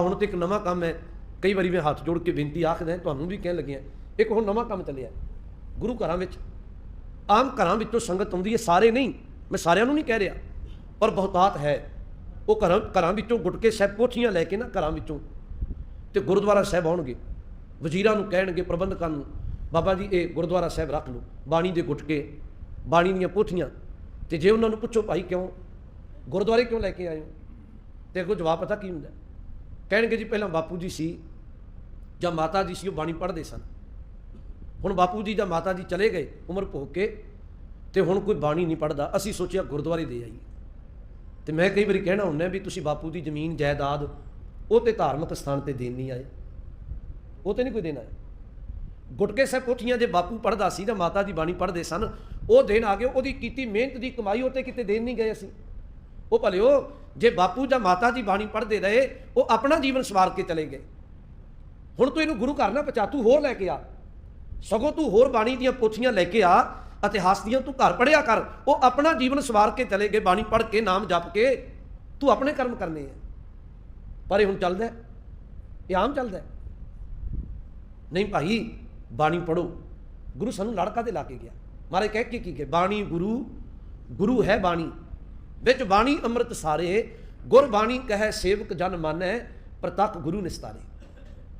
ਹੁਣ ਤੇ ਇੱਕ ਨਵਾਂ ਕੰਮ ਹੈ। ਕਈ ਵਾਰੀ ਮੈਂ ਹੱਥ ਜੋੜ ਕੇ ਬੇਨਤੀ ਆਖਦਾ ਤੁਹਾਨੂੰ ਵੀ ਕਹਿਣ ਲੱਗਿਆ ਇੱਕ ਹੁਣ ਨਵਾਂ ਕੰਮ ਚੱਲਿਆ ਗੁਰੂ ਘਰਾਂ ਵਿੱਚ, ਆਮ ਘਰਾਂ ਵਿੱਚੋਂ ਸੰਗਤ ਆਉਂਦੀ ਹੈ, ਸਾਰੇ ਨਹੀਂ, ਮੈਂ ਸਾਰਿਆਂ ਨੂੰ ਨਹੀਂ ਕਹਿ ਰਿਹਾ, ਪਰ ਬਹੁਤਾਤ ਹੈ। ਉਹ ਘਰਾਂ ਘਰਾਂ ਵਿੱਚੋਂ ਗੁਟਕੇ ਸਾਹਿਬ ਪੋਥੀਆਂ ਲੈ ਕੇ ਨਾ ਘਰਾਂ ਵਿੱਚੋਂ, ਤੇ ਗੁਰਦੁਆਰਾ ਸਾਹਿਬ ਆਉਣਗੇ। ਵਜ਼ੀਰਾਂ ਨੂੰ ਕਹਿਣਗੇ, ਪ੍ਰਬੰਧਕਾਂ ਨੂੰ, ਬਾਬਾ ਜੀ, ਇਹ ਗੁਰਦੁਆਰਾ ਸਾਹਿਬ ਰੱਖ ਲਓ, ਬਾਣੀ ਦੇ ਗੁਟਕੇ ਬਾਣੀ ਦੀਆਂ ਪੋਥੀਆਂ ਤੇ ਜੇ ਉਹਨਾਂ ਨੂੰ ਪੁੱਛੋ, ਭਾਈ ਕਿਉਂ? ਗੁਰਦੁਆਰੇ ਕਿਉਂ ਲੈ ਕੇ ਆਏ ਹੋ? ਤੇ ਅੱਗੋਂ ਜਵਾਬ ਪਤਾ ਕੀ ਹੁੰਦਾ ਕਹਿਣਗੇ ਜੀ ਪਹਿਲਾਂ ਬਾਪੂ ਜੀ ਸੀ ਜਾਂ ਮਾਤਾ ਜੀ ਸੀ, ਉਹ ਬਾਣੀ ਪੜ੍ਹਦੇ ਸਨ। ਹੁਣ ਬਾਪੂ ਜੀ ਜਾਂ ਮਾਤਾ ਜੀ ਚਲੇ ਗਏ ਉਮਰ ਭੋਗ ਕੇ ਤੇ ਹੁਣ ਕੋਈ ਬਾਣੀ ਨਹੀਂ ਪੜਦਾ ਅਸੀਂ ਸੋਚਿਆ ਗੁਰਦੁਆਰੇ ਦੇ ਆਈਏ। ਤੇ ਮੈਂ ਕਈ ਵਾਰੀ ਕਹਿਣਾ ਹੁੰਦਾ ਵੀ ਤੁਸੀਂ ਬਾਪੂ ਦੀ ਜ਼ਮੀਨ, ਜਾਇਦਾਦ ਉਹ ਤੇ ਧਾਰਮਿਕ ਸਥਾਨ ਤੇ ਦੇਣ ਨਹੀਂ ਆਏ। ਉਹ ਤੇ ਨਹੀਂ ਕੋਈ ਦੇਣਾ ਗੁਟਕੇ ਸਾਹਿਬ ਕੋਠੀਆਂ ਜੇ ਬਾਪੂ ਪੜਦਾ ਸੀ ਜਾਂ ਮਾਤਾ ਜੀ ਬਾਣੀ ਪੜਦੇ ਸਨ, ਉਹ ਦੇਣ ਆ ਗਏ। ਉਹਦੀ ਕੀਤੀ ਮਿਹਨਤ ਦੀ ਕਮਾਈ ਉਹ ਤੇ ਕਿਤੇ ਦੇਣ ਨਹੀਂ ਗਏ ਅਸੀਂ। ਉਹ ਭਲਿਓ, ਜੇ ਬਾਪੂ ਜਾਂ ਮਾਤਾ ਜੀ ਬਾਣੀ ਪੜ੍ਹਦੇ ਰਹੇ, ਉਹ ਆਪਣਾ ਜੀਵਨ ਸਵਾਰ ਕੇ ਚਲੇ ਗਏ। ਹੁਣ ਤੂੰ ਇਹਨੂੰ ਗੁਰੂ ਘਰ ਨਾ ਪਹੁੰਚਾ, ਤੂੰ ਹੋਰ ਲੈ ਕੇ ਆ। ਸਗੋਂ ਤੂੰ ਹੋਰ ਬਾਣੀ ਦੀਆਂ ਪੋਥੀਆਂ ਲੈ ਕੇ ਆ ਇਤਿਹਾਸ ਦੀਆਂ ਤੂੰ ਘਰ ਪੜਿਆ ਕਰ। ਉਹ ਆਪਣਾ ਜੀਵਨ ਸਵਾਰ ਕੇ ਚਲੇ ਗਏ, ਬਾਣੀ ਪੜ੍ਹ ਕੇ, ਨਾਮ ਜਪ ਕੇ। ਤੂੰ ਆਪਣੇ ਕਰਮ ਕਰਨੇ ਆ। ਪਰ ਇਹ ਹੁਣ ਚੱਲਦਾ ਇਹ ਆਮ ਚੱਲਦਾ ਨਹੀਂ ਭਾਈ, ਬਾਣੀ ਪੜੋ ਗੁਰੂ ਸਾਨੂੰ ਲੜਕਾ ਦੇ ਲਾ ਕੇ ਗਿਆ। ਮਾਰੇ ਕਹਿ ਕੇ ਕੀ ਕਿ ਬਾਣੀ ਗੁਰੂ ਗੁਰੂ ਹੈ ਬਾਣੀ। ਵਿੱਚ ਬਾਣੀ ਅੰਮ੍ਰਿਤ ਸਾਰੇ ਗੁਰ ਬਾਣੀ ਕਹੈ ਸੇਵਕ ਜਨ ਮਾਨੈ ਪ੍ਰਤੱਖ ਗੁਰੂ ਨਿਸਤਾਰੇ।